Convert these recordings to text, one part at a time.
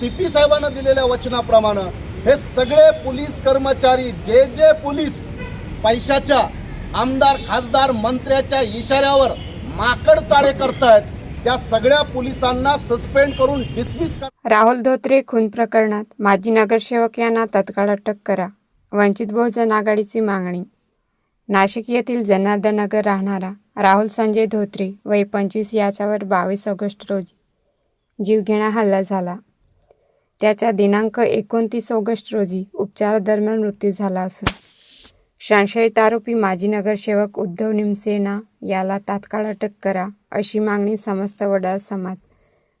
C P साहेबांना दिलेल्या वचनाप्रमाणे हे सगळे पोलीस कर्मचारी जे जे पोलीस पैशाच्या आमदार खासदार मंत्र्याच्या इशाऱ्यावर माकड चाळे करतायत त्या सगळ्या पोलिसांना सस्पेंड करून डिसमिस कर राहुल धोत्रे खून प्रकरणात माजी नगरसेवक यांना तत्काळ अटक करा. वंचित बहुजन आघाडीची मागणी. नाशिक येथील जनार्दन नगर राहणारा राहुल संजय धोत्रे वय पंचवीस याच्यावर बावीस ऑगस्ट रोजी जीवघेणा हल्ला झाला. त्याचा दिनांक एकोणतीस ऑगस्ट रोजी उपचारादरम्यान मृत्यू झाला असून संशयित आरोपी माजी नगरसेवक उद्धव निमसेना याला तात्काळ अटक करा अशी मागणी समस्त वडार समाज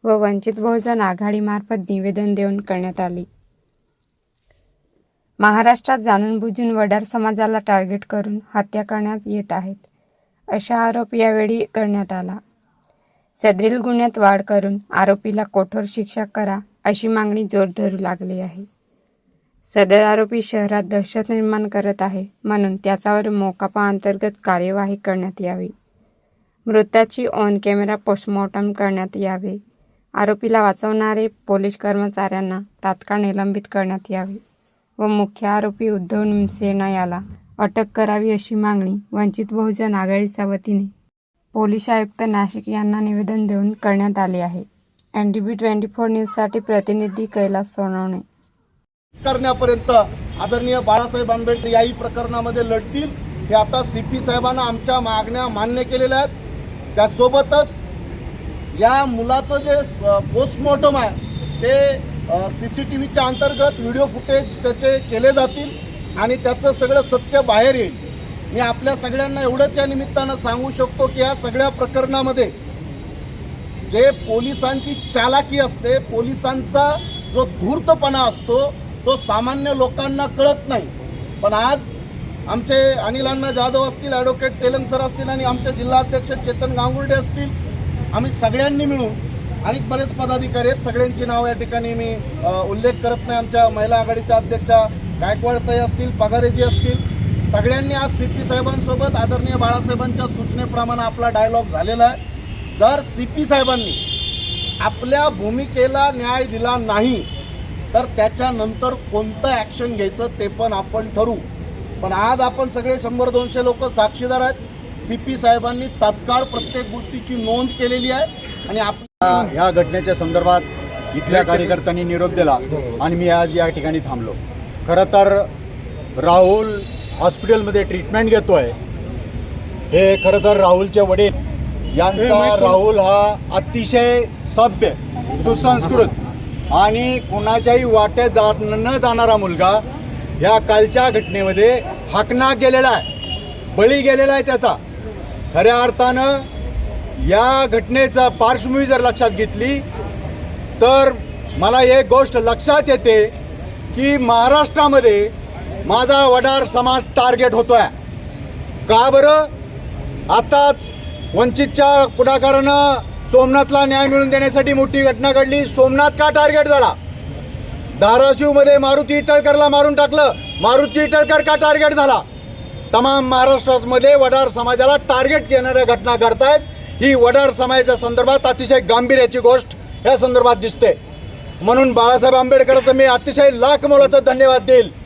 व वंचित बहुजन आघाडीमार्फत निवेदन देऊन करण्यात आली. महाराष्ट्रात जाणून बुजून वडार समाजाला टार्गेट करून हत्या करण्यात येत आहेत अशा आरोप यावेळी करण्यात आला. सदरील गुन्ह्यात वाढ करून आरोपीला कठोर शिक्षा करा अशी मागणी जोर धरू लागली आहे. सदर आरोपी शहरात दहशत निर्माण करत आहे म्हणून त्याच्यावर मोकापा अंतर्गत कार्यवाही करण्यात यावी. मृताची ऑन कॅमेरा पोस्टमॉर्टम करण्यात यावे. आरोपीला वाचवणारे पोलीस कर्मचाऱ्यांना तात्काळ निलंबित करण्यात यावे व मुख्य आरोपी उद्धव निमसेना याला अटक करावी अशी मागणी वंचित बहुजन आघाडीच्या वतीने पोलीस आयुक्त नाशिक यांना निवेदन देऊन करण्यात आले आहे. N D B twenty four न्यूजसाठी प्रतिनिधी कैलास सोनवणे. करण्यापर्यंत आदरणीय बाळासाहेब आंबेडकर याही प्रकरणामध्ये लढतील हे आता सी पी साहेबांना आमच्या मागण्या मान्य केलेल्या आहेत. त्यासोबतच या मुलाचं जे पोस्टमॉर्टम आहे ते सी सी टी व्हीच्या अंतर्गत व्हिडिओ फुटेज त्याचे केले जातील आणि त्याचं सगळं सत्य बाहेर येईल. मी आपल्या सगळ्यांना एवढंच या निमित्तानं सांगू शकतो की या सगळ्या प्रकरणामध्ये जे पोलिसांची चालाकी असते पोलिसांचा जो धूर्तपणा असतो तो सामान्य लोकांना कळत नाही. पण आज आमचे अनिल अण्णा जाधव असतील ॲडव्होकेट तेलंग सर असतील आणि आमचे जिल्हाध्यक्ष चेतन गांगुर्डे असतील आम्ही सगळ्यांनी मिळून आणि बरेच पदाधिकारी आहेत सगळ्यांची नावं या ठिकाणी मी उल्लेख करत नाही. आमच्या महिला आघाडीच्या अध्यक्षा गायकवाडताई असतील पगारेजी असतील सगळ्यांनी आज सी पी साहेबांसोबत आदरणीय बाळासाहेबांच्या सूचनेप्रमाणे आपला डायलॉग झालेला आहे. जर सी पी साहेबांनी आपल्या भूमिकेला न्याय दिला नाही तर त्याच्यानंतर कोणतं ॲक्शन घ्यायचं ते पण आपण ठरवू. पण आज आपण सगळे शंभर दोनशे लोक साक्षीदार आहेत. सी पी साहेबांनी तात्काळ प्रत्येक गोष्टीची नोंद केलेली आहे. आणि आप या- ह्या घटनेच्या संदर्भात इथल्या कार्यकर्त्यांनी निरोप दिला आणि मी आज या ठिकाणी थांबलो. खरं तर राहुल हॉस्पिटलमध्ये ट्रीटमेंट घेतोय. हे खरं तर राहुलचे वडील. यांचा राहुल हा अतिशय सभ्य सुसंस्कृत आणि कुणाच्याही वाट्यात जा न जाणारा मुलगा ह्या कालच्या घटनेमध्ये हाकना गेलेला आहे. बळी गेलेला आहे त्याचा. खऱ्या अर्थानं या घटनेचा पार्श्वभूमी जर लक्षात घेतली तर मला एक गोष्ट लक्षात येते की महाराष्ट्रामध्ये माझा वडार समाज टार्गेट होतोय. का बरं? आताच वंचितच्या पुढाकारानं सोमनाथला न्याय मिळवून देण्यासाठी मोठी घटना घडली. सोमनाथ का टार्गेट झाला? धाराशिवमध्ये मारुती इटळकरला मारून टाकलं. मारुती इटळकर का टार्गेट झाला? तमाम महाराष्ट्रामध्ये वडार समाजाला टार्गेट घेणाऱ्या घटना घडतायत. ही वडार समाजाच्या संदर्भात अतिशय गांभीर्याची गोष्ट या संदर्भात दिसते. म्हणून बाळासाहेब आंबेडकरांचं मी अतिशय लाख मोलाचं धन्यवाद देईल.